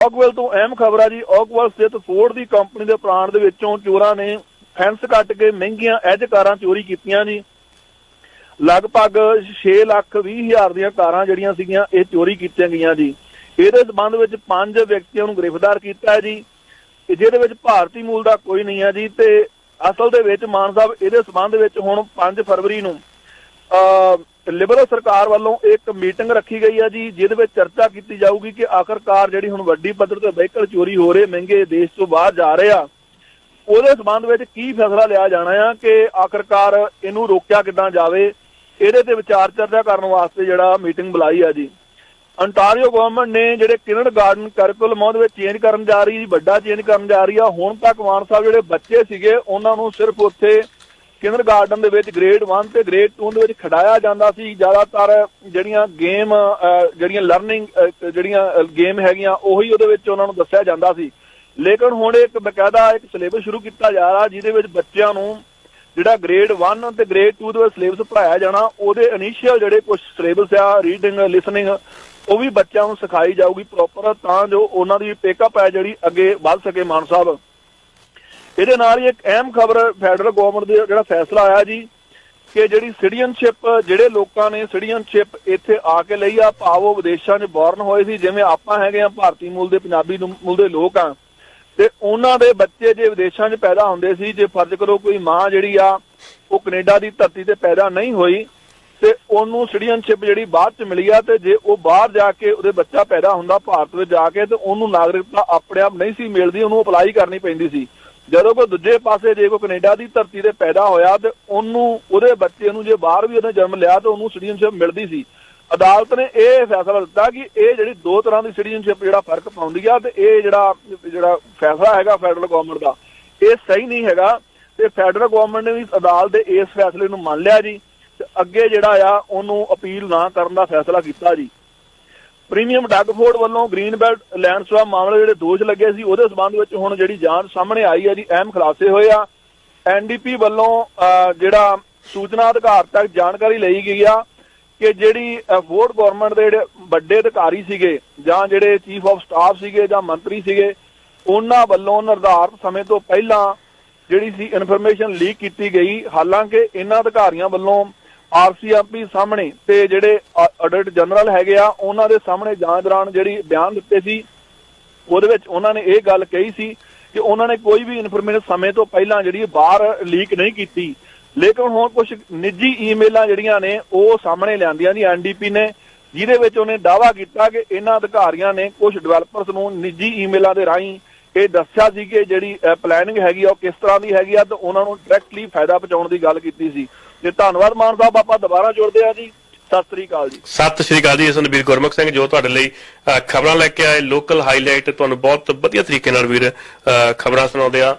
ਔਕਵਲ ਤੋਂ ਅਹਿਮ ਖਬਰ ਆ ਜੀ ਔਕਵਲ ਸਥਿਤ ਫੋਰਡ ਦੀ ਕੰਪਨੀ ਦੇ ਪਲਾਂਟ ਦੇ ਵਿੱਚੋਂ ਚੋਰਾਂ ਨੇ ਫੈਂਸ ਕੱਟ ਕੇ ਮਹਿੰਗੀਆਂ ਐਜ ਕਾਰਾਂ ਚੋਰੀ ਕੀਤੀਆਂ ਜੀ। ਲਗਭਗ 6 ਲੱਖ 20 ਹਜ਼ਾਰ ਦੀਆਂ ਕਾਰਾਂ ਜਿਹੜੀਆਂ ਸੀਗੀਆਂ, ਇਹ ਚੋਰੀ ਕੀਤੀਆਂ ਗਈਆਂ ਜੀ। ਇਹਦੇ ਸਬੰਧ ਵਿੱਚ ਪੰਜ ਵਿਅਕਤੀਆਂ ਨੂੰ ਗ੍ਰਿਫਤਾਰ ਕੀਤਾ ਹੈ ਜੀ ਜਿਹਦੇ ਵਿੱਚ ਭਾਰਤੀ ਮੂਲ ਦਾ ਕੋਈ ਨਹੀਂ ਹੈ ਜੀ ਤੇ ਅਸਲ ਦੇ ਵਿੱਚ ਮਾਨ ਸਾਹਿਬ, ਇਹਦੇ ਸਬੰਧ ਵਿੱਚ ਹੁਣ 5 ਫਰਵਰੀ ਨੂੰ ਅ ਲਿਬਰਲ ਸਰਕਾਰ ਵੱਲੋਂ ਇੱਕ ਮੀਟਿੰਗ ਰੱਖੀ ਗਈ ਹੈ ਜੀ, ਜਿਹਦੇ ਵਿੱਚ ਚਰਚਾ ਕੀਤੀ ਜਾਊਗੀ ਕਿ ਆਖਰਕਾਰ ਜਿਹੜੀ ਹੁਣ ਵੱਡੀ ਪੱਧਰ ਤੇ ਵਹੀਕਲ ਚੋਰੀ ਹੋ ਰਹੇ ਮਹਿੰਗੇ ਦੇਸ਼ ਤੋਂ ਬਾਹਰ ਜਾ ਰਹੇ ਆ, ਉਹਦੇ ਸਬੰਧ ਵਿੱਚ ਕੀ ਫੈਸਲਾ ਲਿਆ ਜਾਣਾ ਆ ਕਿ ਆਖਰਕਾਰ ਇਹਨੂੰ ਰੋਕਿਆ ਕਿੱਦਾਂ ਜਾਵੇ? ਇਹਦੇ ਤੇ ਵਿਚਾਰ ਚਰਚਾ ਕਰਨ ਵਾਸਤੇ ਜਿਹੜਾ ਮੀਟਿੰਗ ਬੁਲਾਈ ਆ ਜੀ। ਅੰਟਾਰੀਓ ਗਵਰਨਮੈਂਟ ਨੇ ਜਿਹੜੇ ਕਿਰਨ ਗਾਰਡਨ ਕਰਕੂਲਮ ਉਹਦੇ ਵਿੱਚ ਚੇਂਜ ਕਰਨ ਜਾ ਰਹੀ ਜੀ ਵੱਡਾ ਚੇਂਜ ਕਰਨ ਜਾ ਰਹੀ ਆ। ਹੁਣ ਤੱਕ ਮਾਨ ਸਾਹਿਬ ਜਿਹੜੇ ਬੱਚੇ ਸੀਗੇ, ਉਹਨਾਂ ਨੂੰ ਸਿਰਫ ਉੱਥੇ ਕਿਨਡ ਗਾਰਡਨ ਦੇ ਵਿੱਚ ਗ੍ਰੇਡ 1 ਤੇ ਗ੍ਰੇਡ 2 ਦੇ ਵਿੱਚ ਖਿਡਾਇਆ ਜਾਂਦਾ ਸੀ। ਜ਼ਿਆਦਾਤਰ ਜਿਹੜੀਆਂ ਗੇਮ ਜਿਹੜੀਆਂ ਲਰਨਿੰਗ ਜਿਹੜੀਆਂ ਗੇਮ ਹੈਗੀਆਂ, ਉਹੀ ਉਹਦੇ ਵਿੱਚ ਉਹਨਾਂ ਨੂੰ ਦੱਸਿਆ ਜਾਂਦਾ ਸੀ। ਲੇਕਿਨ ਹੁਣ ਇੱਕ ਬਕਾਇਦਾ ਇੱਕ ਸਿਲੇਬਸ ਸ਼ੁਰੂ ਕੀਤਾ ਜਾ ਰਿਹਾ, ਜਿਹਦੇ ਵਿੱਚ ਬੱਚਿਆਂ ਨੂੰ ਜਿਹੜਾ ਗ੍ਰੇਡ 1 ਤੇ ਗ੍ਰੇਡ 2 ਦੇ ਵਿੱਚ ਸਿਲੇਬਸ ਪੜਾਇਆ ਜਾਣਾ, ਉਹਦੇ ਇਨੀਸ਼ੀਅਲ ਜਿਹੜੇ ਕੁਝ ਸਿਲੇਬਸ ਆ ਰੀਡਿੰਗ ਲਿਸਨਿੰਗ ਉਹ ਵੀ ਬੱਚਿਆਂ ਨੂੰ ਸਿਖਾਈ ਜਾਊਗੀ ਪ੍ਰੋਪਰ ਤਾਂ ਜੋ ਉਹਨਾਂ ਦੀ ਪਿਕਅਪ ਹੈ ਜਿਹੜੀ ਅੱਗੇ ਵੱਧ ਸਕੇ ਮਾਨ ਸਾਹਿਬ। ਇਹਦੇ ਨਾਲ ਹੀ ਇੱਕ ਅਹਿਮ ਖਬਰ ਫੈਡਰਲ ਗਵਰਨਮੈਂਟ ਦੇ ਜਿਹੜਾ ਫੈਸਲਾ ਆਇਆ ਜੀ, ਕਿ ਜਿਹੜੀ ਸਿਟੀਜ਼ਨਸ਼ਿਪ, ਜਿਹੜੇ ਲੋਕਾਂ ਨੇ ਸਿਟੀਜ਼ਨਸ਼ਿਪ ਇੱਥੇ ਆ ਕੇ ਲਈ ਆ, ਭਾਵ ਵਿਦੇਸ਼ਾਂ 'ਚ ਬੌਰਨ ਹੋਏ ਸੀ, ਜਿਵੇਂ ਆਪਾਂ ਹੈਗੇ ਆ ਭਾਰਤੀ ਮੂਲ ਦੇ, ਪੰਜਾਬੀ ਮੂਲ ਦੇ ਲੋਕ ਆ, ਤੇ ਉਹਨਾਂ ਦੇ ਬੱਚੇ ਜੇ ਵਿਦੇਸ਼ਾਂ 'ਚ ਪੈਦਾ ਹੁੰਦੇ ਸੀ, ਜੇ ਫਰਜ਼ ਕਰੋ ਕੋਈ ਮਾਂ ਜਿਹੜੀ ਆ, ਉਹ ਕੈਨੇਡਾ ਦੀ ਧਰਤੀ ਤੇ ਪੈਦਾ ਨਹੀਂ ਹੋਈ, ਤੇ ਉਹਨੂੰ ਸਿਟੀਜ਼ਨਸ਼ਿਪ ਜਿਹੜੀ ਬਾਅਦ 'ਚ ਮਿਲੀ ਆ, ਤੇ ਜੇ ਉਹ ਬਾਹਰ ਜਾ ਕੇ ਉਹਦੇ ਬੱਚਾ ਪੈਦਾ ਹੁੰਦਾ, ਭਾਰਤ ਵਿੱਚ ਜਾ ਕੇ, ਤੇ ਉਹਨੂੰ ਨਾਗਰਿਕਤਾ ਆਪਣੇ ਆਪ ਨਹੀਂ ਸੀ ਮਿਲਦੀ, ਉਹਨੂੰ ਅਪਲਾਈ ਕਰਨੀ ਪੈਂਦੀ ਸੀ। ਜਦੋਂ ਕੋਈ ਦੂਜੇ ਪਾਸੇ ਜੇ ਕੋਈ ਕੈਨੇਡਾ ਦੀ ਧਰਤੀ ਤੇ ਪੈਦਾ ਹੋਇਆ ਤੇ ਉਹਨੂੰ, ਉਹਦੇ ਬੱਚੇ ਨੂੰ ਜੇ ਬਾਹਰ ਵੀ ਉਹਨੇ ਜਨਮ ਲਿਆ ਤੇ ਉਹਨੂੰ ਸਿਟੀਜ਼ਨਸ਼ਿਪ ਮਿਲਦੀ ਸੀ। ਅਦਾਲਤ ਨੇ ਇਹ ਫੈਸਲਾ ਦਿੱਤਾ ਕਿ ਇਹ ਜਿਹੜੀ ਦੋ ਤਰ੍ਹਾਂ ਦੀ ਸਿਟੀਜ਼ਨਸ਼ਿਪ ਜਿਹੜਾ ਫ਼ਰਕ ਪਾਉਂਦੀ ਆ ਤੇ ਇਹ ਜਿਹੜਾ ਜਿਹੜਾ ਫੈਸਲਾ ਹੈਗਾ ਫੈਡਰਲ ਗਵਰਨਮੈਂਟ ਦਾ। ਇਹ ਸਹੀ ਨਹੀਂ ਹੈਗਾ ਤੇ ਫੈਡਰਲ ਗਵਰਨਮੈਂਟ ਨੇ ਵੀ ਅਦਾਲਤ ਦੇ ਇਸ ਫੈਸਲੇ ਨੂੰ ਮੰਨ ਲਿਆ ਜੀ ਤੇ ਅੱਗੇ ਜਿਹੜਾ ਆ ਉਹਨੂੰ ਅਪੀਲ ਨਾ ਕਰਨ ਦਾ ਫੈਸਲਾ ਕੀਤਾ ਜੀ। ਪ੍ਰੀਮੀਅਮ ਡੱਗ ਫੋਰਡ ਵੱਲੋਂ ਗ੍ਰੀਨ ਬੈਲਟ ਲੈਂਡ ਸਵਾਪ ਮਾਮਲੇ ਜਿਹੜੇ ਦੋਸ਼ ਲੱਗੇ ਸੀ, ਉਹਦੇ ਸਬੰਧ ਵਿੱਚ ਹੁਣ ਜਿਹੜੀ ਜਾਂਚ ਸਾਹਮਣੇ ਆਈ ਹੈ ਜੀ, ਅਹਿਮ ਖੁਲਾਸੇ ਹੋਏ ਆ। ਐਨਡੀਪੀ ਵੱਲੋਂ ਜਿਹੜਾ ਸੂਚਨਾ ਅਧਿਕਾਰ ਤੱਕ ਜਾਣਕਾਰੀ ਲਈ ਗਈ ਆ ਕਿ ਜਿਹੜੀ ਫੋਰਡ ਗਵਰਨਮੈਂਟ ਦੇ ਜਿਹੜੇ ਵੱਡੇ ਅਧਿਕਾਰੀ ਸੀਗੇ ਜਾਂ ਜਿਹੜੇ ਚੀਫ ਆਫ ਸਟਾਫ ਸੀਗੇ ਜਾਂ ਮੰਤਰੀ ਸੀਗੇ, ਉਹਨਾਂ ਵੱਲੋਂ ਨਿਰਧਾਰਤ ਸਮੇਂ ਤੋਂ ਪਹਿਲਾਂ ਜਿਹੜੀ ਸੀ ਇਨਫੋਰਮੇਸ਼ਨ ਲੀਕ ਕੀਤੀ ਗਈ। ਹਾਲਾਂਕਿ ਇਹਨਾਂ ਅਧਿਕਾਰੀਆਂ ਵੱਲੋਂ ਆਰਸੀਐਮਪੀ ਸਾਹਮਣੇ ਤੇ ਜਿਹੜੇ ਆਡਿਟ ਜਨਰਲ ਹੈਗੇ ਆ, ਉਹਨਾਂ ਦੇ ਸਾਹਮਣੇ ਜਾਂਚ ਦੌਰਾਨ ਜਿਹੜੀ ਬਿਆਨ ਦਿੱਤੇ ਸੀ, ਉਹਦੇ ਵਿੱਚ ਉਹਨਾਂ ਨੇ ਇਹ ਗੱਲ ਕਹੀ ਸੀ ਕਿ ਉਹਨਾਂ ਨੇ ਕੋਈ ਵੀ ਇਨਫੋਰਮੇਸ਼ਨ ਸਮੇਂ ਤੋਂ ਪਹਿਲਾਂ ਜਿਹੜੀ ਬਾਹਰ ਲੀਕ ਨਹੀਂ ਕੀਤੀ। ਲੇਕਿਨ ਹੁਣ ਕੁਝ ਨਿੱਜੀ ਈਮੇਲਾਂ ਜਿਹੜੀਆਂ ਨੇ, ਉਹ ਸਾਹਮਣੇ ਲਿਆਂਦੀਆਂ ਜੀ ਐਨਡੀਪੀ ਨੇ, ਜਿਹਦੇ ਵਿੱਚ ਉਹਨੇ ਦਾਅਵਾ ਕੀਤਾ ਕਿ ਇਹਨਾਂ ਅਧਿਕਾਰੀਆਂ ਨੇ ਕੁਝ ਡਿਵੈਲਪਰਸ ਨੂੰ ਨਿੱਜੀ ਈਮੇਲਾਂ ਦੇ ਰਾਹੀਂ ਇਹ ਦੱਸਿਆ ਸੀ ਕਿ ਜਿਹੜੀ ਪਲੈਨਿੰਗ ਹੈਗੀ ਆ, ਉਹ ਕਿਸ ਤਰ੍ਹਾਂ ਦੀ ਹੈਗੀ ਆ ਤੇ ਉਹਨਾਂ ਨੂੰ ਡਾਇਰੈਕਟਲੀ ਫਾਇਦਾ ਪਹੁੰਚਾਉਣ ਦੀ ਗੱਲ ਕੀਤੀ ਸੀ। ਤੇ ਧੰਨਵਾਦ ਮਾਨ ਸਾਹਿਬ, ਆਪਾਂ ਦੁਬਾਰਾ ਜੁੜਦੇ ਆ ਜੀ। ਸਤਿ ਸ੍ਰੀ ਅਕਾਲ ਜੀ। ਸਤਿ ਸ਼੍ਰੀ ਅਕਾਲ ਜੀ ਇਸ ਨੂੰ ਗੁਰਮੁਖ ਸਿੰਘ ਜੋ ਤੁਹਾਡੇ ਲਈ ਖਬਰਾਂ ਲੈ ਕੇ ਆਏ ਲੋਕਲ ਹਾਈਲਾਈਟ ਤੁਹਾਨੂੰ ਬਹੁਤ ਵਧੀਆ ਤਰੀਕੇ ਨਾਲ ਵੀਰ ਖਬਰਾਂ ਸੁਣਾਉਂਦੇ ਆ।